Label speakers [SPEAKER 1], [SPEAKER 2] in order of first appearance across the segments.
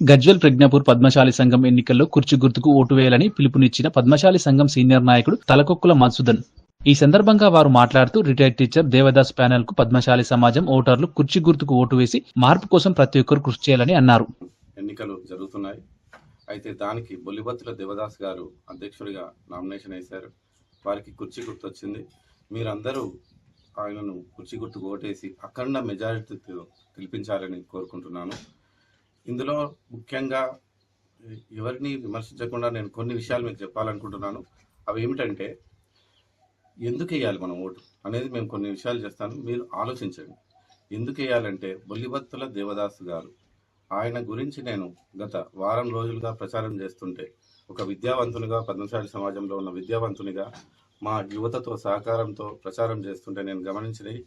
[SPEAKER 1] గజ్వెల్ ప్రజ్ఞాపూర్ పద్మశాలి సంఘం ఎన్నికల్లో కుర్చీ గుర్తుకు ఓటు వేయాలని పిలుపునిచ్చిన పద్మశాలి సంఘం సీనియర్ నాయకుడు తలకొక్కుల మధుసూదన్. ఈ సందర్భంగా వారు మాట్లాడుతూ రిటైర్డ్ టీచర్ దేవదాస్ ప్యానెల్కు పద్మశాలి సమాజం ఓటర్లు కుర్చీ గుర్తుకు ఓటు వేసి మార్పు కోసం ప్రతి ఒక్కరు కృషి చేయాలని అన్నారు.
[SPEAKER 2] ఎన్నికలు జరుగుతున్నాయి. అయితే దానికి బొల్లిబత్తుల దేవదాస్ గారు అధ్యక్షుడిగా నామినేషన్ వేశారు. వారికి కుర్చీ గుర్తు వచ్చింది మీరందరూ ఆయనను కుర్చీ గుర్తుకు ఓటేసి అఖండ మెజారిటీతో గెలిపించాలని కోరుకుంటున్నాను. ఇందులో ముఖ్యంగా ఎవరిని విమర్శించకుండా నేను కొన్ని విషయాలు మీకు చెప్పాలనుకుంటున్నాను. అవి ఏమిటంటే ఎందుకు వేయాలి మనం ఓటు అనేది మేము కొన్ని విషయాలు చేస్తాను. మీరు ఆలోచించండి. ఎందుకు వేయాలంటే బొల్లిబత్తుల దేవదాస్ గారు ఆయన గురించి నేను గత వారం రోజులుగా ప్రచారం చేస్తుంటే ఒక విద్యావంతునిగా పద్మశాలి సమాజంలో ఉన్న విద్యావంతునిగా మా యువతతో సహకారంతో ప్రచారం చేస్తుంటే నేను గమనించినవి.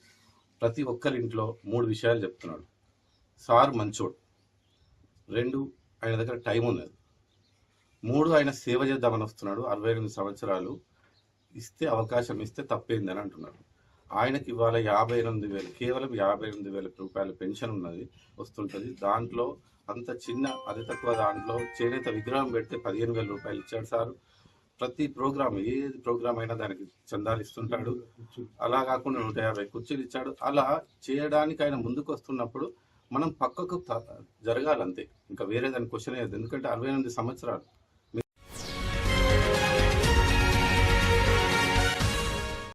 [SPEAKER 2] ప్రతి ఒక్కరింట్లో మూడు విషయాలు చెప్తున్నాడు. సార్ మంచోడు. రెండు ఆయన దగ్గర టైం ఉన్నది. మూడు ఆయన సేవ చేద్దామని వస్తున్నాడు. అరవై ఎనిమిది సంవత్సరాలు ఇస్తే అవకాశం ఇస్తే తప్పేందని అంటున్నాడు. ఆయనకి ఇవాళ యాభై ఎనిమిది వేలు కేవలం యాభై ఎనిమిది వేల రూపాయల పెన్షన్ ఉన్నది వస్తుంటుంది. దాంట్లో అంత చిన్న అతి తక్కువ దాంట్లో చేనేత విగ్రహం పెడితే పదిహేను వేల రూపాయలు ఇచ్చాడు సార్. ప్రతి ప్రోగ్రామ్ ఏది ప్రోగ్రామ్ అయినా దానికి చందాలు ఇస్తుంటాడు అలా కాకుండా నూట యాభై కుర్చీలు ఇచ్చాడు. అలా చేయడానికి ఆయన ముందుకు వస్తున్నప్పుడు మనం పక్కకు జరగాలంతే. ఇంకా వేరే దాని క్వశ్చన్ లేదు. ఎందుకంటే అరవై ఎనిమిది సంవత్సరాలు.